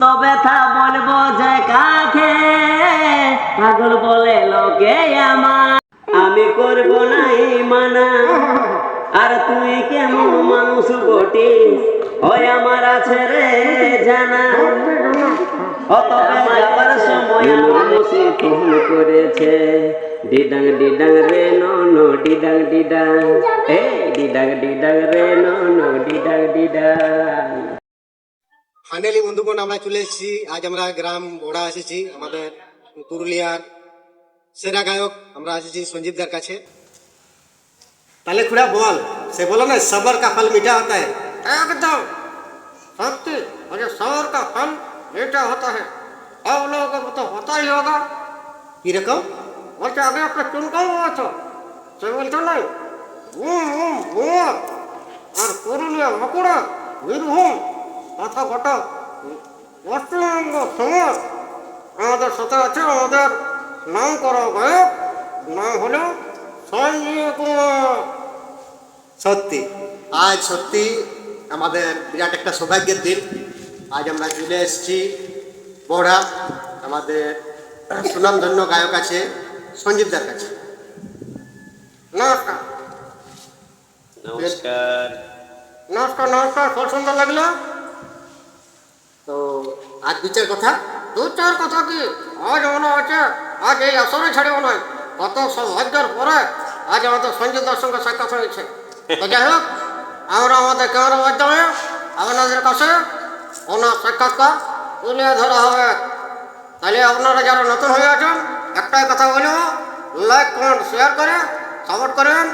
তো ব্যথা বলব যে কাকে? পাগল বলে লোকে আমার। আমি করব নাই মানা আর তুই কেমন মানুষ বটি ওই আমার আছে রে জানা। অত যাবার সময় মানুষই ফোন করেছে। ডিডাং ডিডাং রে নো ডিডাং ডিডাং। এ ডিডাং ডিডাং রে নো নো ডিডাং ডিডাং। ফাইনালি বন্ধুগণ আমরা চলে এসেছি আজ আমরা গ্রাম ওড়া এসেছি আমাদের পুরুলিয়ার সেরা গায়ক আমরা এসেছি সঞ্জীবদার কাছে তাহলে খুড়া বল সে বলো না সবর কা ফল মিঠা হতা है एकदम सत्य अरे सौर का फल मीठा होता है आप लोगों को तो होता ही होगा কিরকম বলছে আগে একটা চুনকাও আছো সে বলছে নাই হুম হুম হুম আর পুরুলিয়া বাঁকুড়া বীরভূম তথা গোটা পশ্চিমবঙ্গ সমাজ। আমাদের সাথে আছে আমাদের নাম করা গায়ক নাম হলো সঞ্জীব কুমার। সত্যি। আজ সত্যি আমাদের বিরাট একটা সৌভাগ্যের দিন। আজ আমরা চলে এসেছি বড়া আমাদের সুনামধন্য গায়ক আছে সঞ্জীবদার কাছে। নমস্কার। নমস্কার নমস্কার খুব সুন্দর লাগল। তো আজ বিচার কথা? দু চার কথা কি? আজ মনে হচ্ছে আজ এই আসরে ছাড়িব নয় কত সৌভাগ্যের পরে আজ আমাদের সঞ্জিতার সঙ্গে সাক্ষাৎ হয়েছে। তো যাই হোক আমরা আমাদের ক্যামেরার মাধ্যমে আপনাদের কাছে ওনার সাক্ষাৎকার তুলে ধরা হবে। তাহলে আপনারা যারা নতুন হয়ে আছেন একটাই কথা বলব লাইক কমেন্ট শেয়ার করে সাপোর্ট করেন।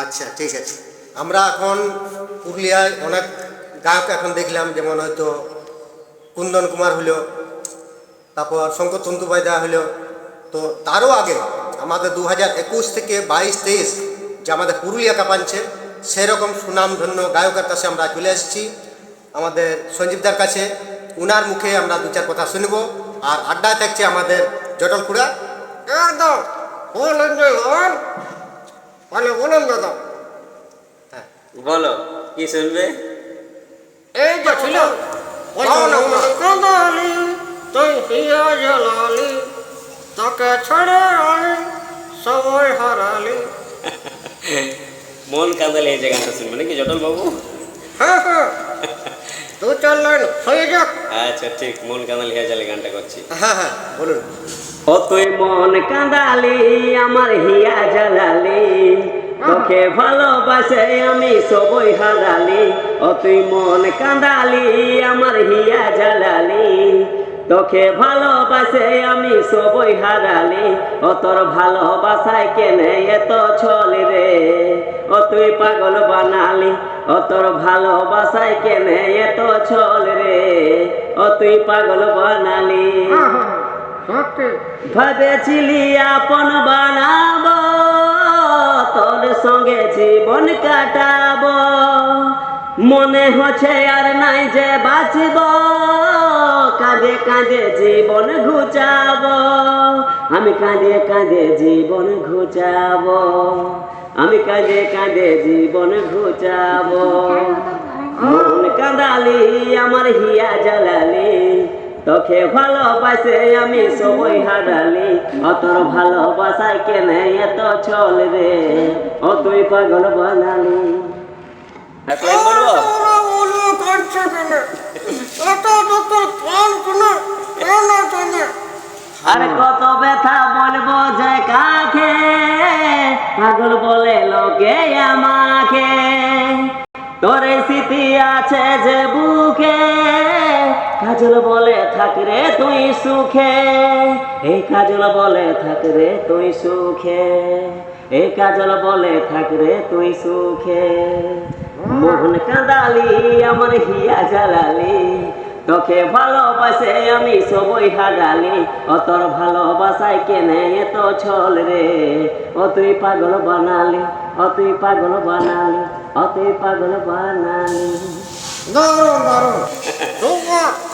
আচ্ছা ঠিক আছে। আমরা এখন পুরুলিয়ায় অনেক গায়ক এখন দেখলাম যেমন হয়তো কুন্দন কুমার হলো তারপর শঙ্কর তন্তুবাইদা হলো। তো তারও আগে আমাদের দু হাজার একুশ থেকে বাইশ তেইশ যে আমাদের পুরুলিয়া কাঁপাচ্ছে সেরকম সুনামধন্য গায়কের কাছে আমরা চলে এসেছি। আমাদের সঞ্জীবদার কাছে উনার মুখে আমরা দু চার কথা শুনব। আর আড্ডায় থাকছে আমাদের জটলপুরা। একদম দাদা। বলো কি শুনবে? এই যে ছিল কাঁদালি তুই হিয়া জ্বালালি তাকে ছেড়ে আমি সবাই হারালি। মন কাঁদালে এই জায়গাটা শুনবে নাকি জটল বাবু? হ্যাঁ হ্যাঁ। দু চার লাইন হয়ে যাক। আচ্ছা ঠিক মন কাঁদালে হয়ে যালে গানটা করছি। হ্যাঁ হ্যাঁ বলুন। ও তুই মন কাঁদালি আমার হিয়া জ্বালালি। তোকে ভালোবাসে আমি সবই হারালি। ও তুই মন কাঁদালি আমার হিয়া জ্বালালি। তোকে ভালোবাসে আমি সবই হারালি। ও তোর ভালোবাসায় কেনে এত ছল রে? ও তুই পাগল বানালি ও তোর ভালোবাসায় কেনে এত ছল রে? ও তুই পাগল বানালি। ভেবেছিলি আপন বানাব তোর সঙ্গে জীবন কাটাব। মনে হচ্ছে আর নাই যে বাঁচব। কাঁদে কাঁদে জীবন ঘুচাব। আমি কাঁদে কাঁদে জীবন ঘুচাব। আমি কাঁদে কাঁদে জীবন ঘুচাব। মন কাঁদালি, আমার হিয়া জ্বালালি। তোকে ভালোবাসে আমি সবই হারালি। অতর ভালোবাসায় কেনে এত চল রে? ও তুই পাগল বানালি। আর কত ব্যথা বলব যে কাকে? পাগল বলে লোকে আমাকে। তোর স্মৃতি আছে যে বুকে। কাজল বলে থাক রে তুই সুখে। এই কাজল বলে থাক রে তুই সুখে। এই কাজল বলে থাক রে তুই সুখে। মোহন কাঁদালি আমার হিয়া জ্বালালি। তোকে ভালোবাসে আমি সবই হারালি ও তোর ভালোবাসায় কেনে এত ছল রে? ও তুই পাগল বানালি ও তুই পাগল বানালি ও তুই পাগল বানালি। দারুণ দারুণ।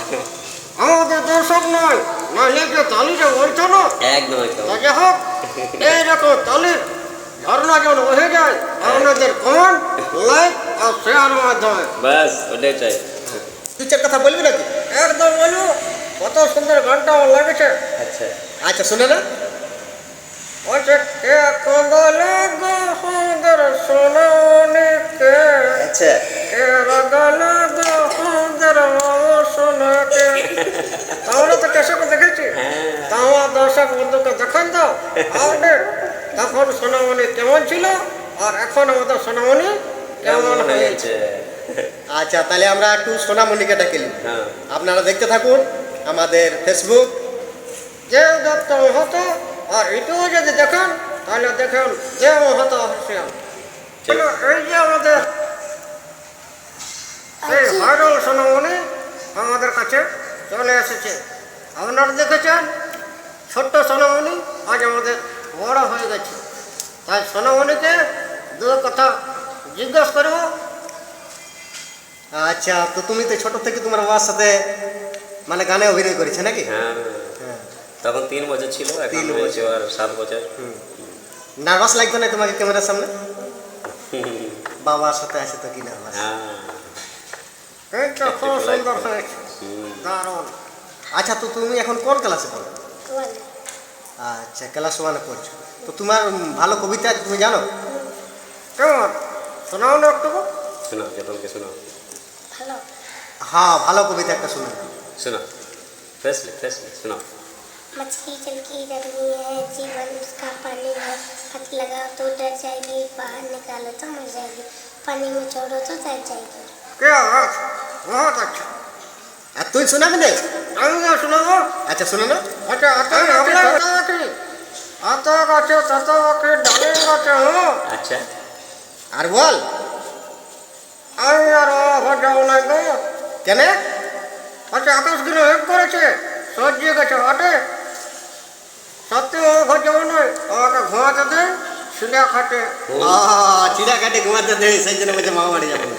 আমাদের দর্শক নয়। না লেগে তালিটা বলছো না? একদম একদম। তো যাই হোক এইরকম তালির ধারণা যেন হয়ে যায় আপনাদের কমেন্ট লাইক আর শেয়ারের মাধ্যমে। বাস ওটাই চাই। দু চার কথা বলবি নাকি? একদম বলু কত সুন্দর গানটা আমার লেগেছে। আচ্ছা। আচ্ছা শুনে না। বলছে কে গো সুন্দর কে? আচ্ছা। আমরা তো কেসকে দেখেছি? তা আমার দর্শক বন্ধুকে দেখান দাও তখন সোনামণি কেমন ছিল? আর এখন আমাদের সোনামণি কেমন হয়েছে? আচ্ছা তাহলে আমরা একটু সোনামণিকে ডাকিলি হ্যাঁ। আপনারা দেখতে থাকুন আমাদের ফেসবুক যে দত্ত হতো আর এটাও যদি দেখেন তাহলে দেখেন যে হতো অফিসিয়াল চলো এই যে আমাদের সেই ভাইরাল সোনামণি আমাদের কাছে চলে এসেছে। আপনারা দেখেছেন? ছোট্ট সোনামণি আজ আমাদের বড় হয়ে গেছে। তাই সোনামণিকে দু কথা জিজ্ঞাসা করব। আচ্ছা তো তুমি তো ছোট থেকে তোমার বাবার সাথে মানে গানে অভিনয় করেছে নাকি? হ্যাঁ তখন তিন বছর ছিল তিন হয়েছে আর সাত বছর। নার্ভাস লাগতো না তোমাকে ক্যামেরার সামনে? বাবার সাথে আছে তো কি নার্ভাস হ্যাঁ। সুন্দর হয়েছে হুম। দারুণ আচ্ছা তো তুমি এখন কোন ক্লাসে পড়ো আচ্ছা ক্লাস ওয়ানে পড়ছো তো তোমার উম, ভালো কবিতা তুমি জানো কেমন শোনাও না একটু শোনাও কেতনকে শোনাও हेलो হ্যাঁ ভালো কবিতা একটা শুনে শোনাও ফ্রেশলি ফ্রেশলি শোনাও मछली जल की रंगी है जीवन उसका पानी है हाथ लगाओ तो डर जाएगी बाहर निकालो तो मर जाएगी पानी में छोड़ो तो तैर जाएगी क्या बात बहुत अच्छा আর তুই শোনাবি না আমি না শোনাবো আচ্ছা শোনো না আচ্ছা আতা আমরা কি আতা গাছে তাতা গাছে ডালে গাছে হ্যাঁ আচ্ছা আর বল আমি আর ঘর যাবো না গো কেন আচ্ছা আকাশ দিনে হেল্প করেছে সজ্জিয়ে গেছে হাটে সত্যি ও ঘর যাবো নয় আমাকে ঘুমাতে দে শিলা খাটে ও চিড়া কাটে ঘুমাতে দে সেই জন্য বলছে মামা বাড়ি যাবো না।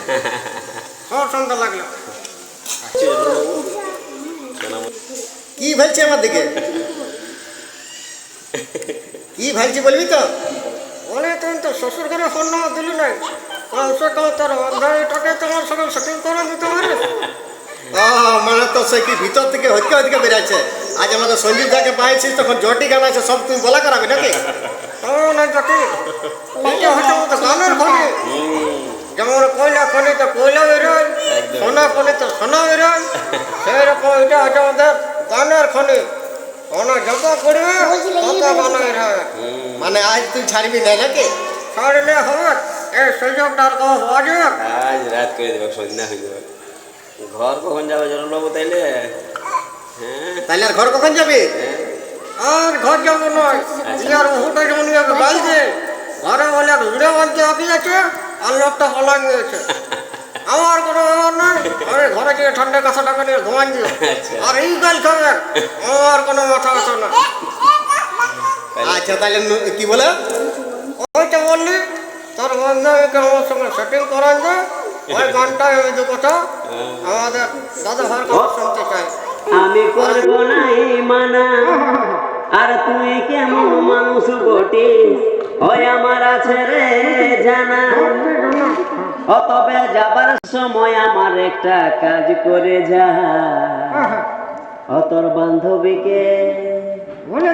খুব সুন্দর লাগল। কি ভাবছে আমার দিকে? কি ভাবছি বলবি তো? বলে তুমি তো শ্বশুর ঘরে নাম্বার দিলি নাই। কমসে কম তোর অর্ধারিটাকে তোমার সঙ্গে সেটিং করে দিতে পারে। মানে তো সে কি ভিতর থেকে হইতে হইতে বেরাচ্ছে আজ আমাদের সঞ্জীব দাকে পাইছিস তখন জটি গান আছে সব তুমি বলা করাবে নাকি? এটা হচ্ছে আমাদের গানের খনি যেমন কয়লা খনি তো কয়লা খনি তো সোনা বেরোয় সেই রকম এটা হচ্ছে আমাদের গানের খনি। ওনা যত করবে তত মানে আজ তুই ছাড়বি না নাকি? ছাড়লে হবে। এই সুযোগটা আর কখন পাওয়া যাবে আজ রাত করে দেবে সন্ধ্যা হয়ে যাবে। ঘর কখন যাবে জনবাবু তাইলে? হ্যাঁ। তাহলে আর ঘর কখন যাবি? আর ঘর যাব নয়। ইয়ার উহুটা যেমন ইয়াকে ঘরে বলে ঘুরে বাঁধতে আঁকি আছে আর লোকটা পলান গেছে আমার কোনো ব্যাপার নাই আরে ঘরে গিয়ে ঠান্ডা কাঁচা টাকা নিয়ে ঘুমান দিও। আচ্ছা। আর এই গাল খাবে আমার কোনো মাথা ব্যথা না আচ্ছা তাহলে কি বলে? ওইটা বললি তোর বান্ধবীকে আমার সঙ্গে সেটিং করান দে ওই গানটা ওই দু কথা। আমাদের দাদা ভাইয়ের কথা শুনতে চাই। আমি করব নাই মানা। আর তুই কেমন মানুষ বটি ওই আমার আছে রে জানা। অতবে যাবার সময় আমার একটা কাজ করে যা। অতর বান্ধবীকে। বলে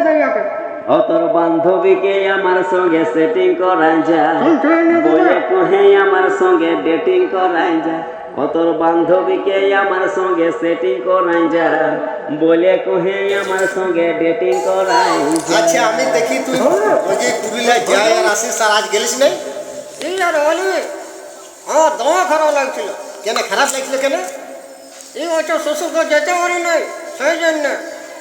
অতর বান্ধবীকে আমার সঙ্গে সেটিং করাই যা। বলে কোহে আমার সঙ্গে ডেটিং করাই যা। অতর বান্ধবীকে আমার সঙ্গে সেটিং করাই যা। বলে কোহে আমার সঙ্গে ডেটিং করাই যা। আচ্ছা আমি দেখি তুই ওই যে পুরুলিয়ায় যাই আর আসিস আর আজ গেলিস নাই? এই আর বলবি আমার দমা খারাপ লাগছিল। কেন খারাপ লাগছিল কেন? এই বছর শ্বশুরকে যেতে পারি নাই সেই জন্য।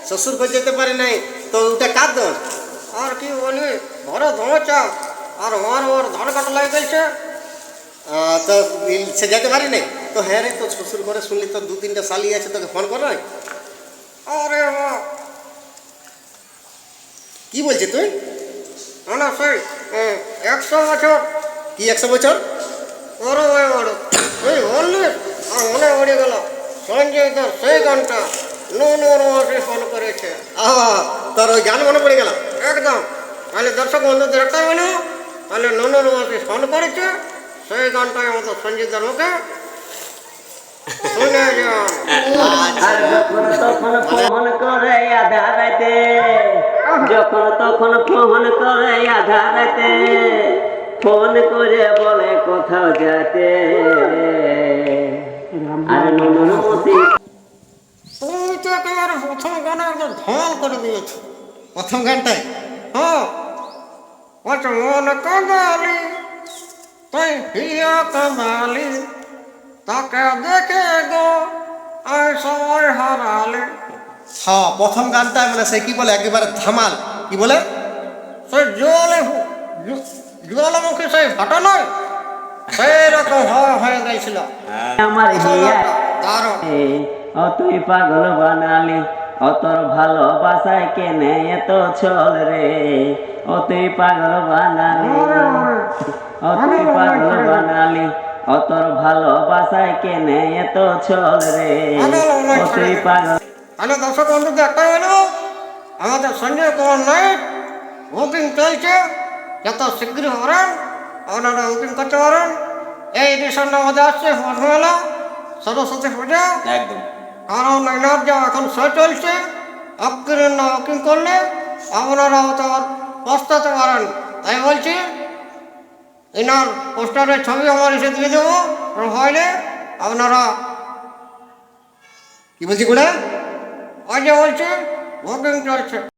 শ্বশুর করে যেতে পারে নাই তো ওটা কার দোষ? আর কি বলি ঘরে দমা চাপ আর আমার ওর ধান কাটা লাগে গেছে। তো সে যেতে পারি নাই? তো হ্যাঁ রে তো শ্বশুর ঘরে শুনলি তো দু তিনটা শালি আছে তোকে ফোন কর নাই আরে কি বলছিস তুই? না সেই এ, একশো বছর। কি একশো বছর? বড় হয়ে বড় তুই বললি আর মনে পড়ে গেল সঞ্জয় তো সেই গানটা নুন মাসে ফোন করেছে। আহ, তোর ওই গান মনে পড়ে গেল? একদম। তাহলে দর্শক বন্ধুদের একটাই বলো তাহলে নুনুর মাসে ফোন করেছে সেই গানটাই আমাদের সঞ্জয় মুখে। শুনে যান আর যখন তখন ফোন করে আধা রাতে যখন তখন ফোন করে আধা রাতে ফোন করে বলে কোথাও যেতে। আর নুনুর প্রথম গানে একদম ঢল করে দিয়েছ। প্রথম গানটাই হ্যাঁ আচ্ছা মন কাঙালি তুই হিয়া কাঙালি তাকে দেখে গো আমি সময় হারালি। হ্যাঁ প্রথম গানটা মানে সে কি বলে? একেবারে ধামাল। কি বলে? সে জলে জলামুখী সেই ফাটা সেই রকম হয়ে গেছিল আমার হিয়া তার তুই পাগল বানালি ও তোর ভালোবাসায় কেনে এত ছল রে? ও তুই পাগল বানালি ও তুই পাগল বানালি ও তোর ভালোবাসায় কেনে এত ছল রে? ও তুই পাগল তাহলে দর্শক বন্ধুকে বলব আমাদের সঞ্জয় কুমার নাইট বুকিং চলছে। যত শীঘ্র পারেন আপনারা বুকিং করতে পারেন এই এডিশনটা আমাদের আসছে মেলা সরস্বতী পূজা। একদম। কারণ এনার যা এখন শো চলছে আপকিরের না বুকিং করলে আপনারা তো পস্তাতে পারেন তাই বলছি এনার পোস্টারের ছবি আমার এসে দিয়ে দেবো প্রোফাইলে আপনারা কি বলছি গুড়া ওই যে বলছি বুকিং চলছে।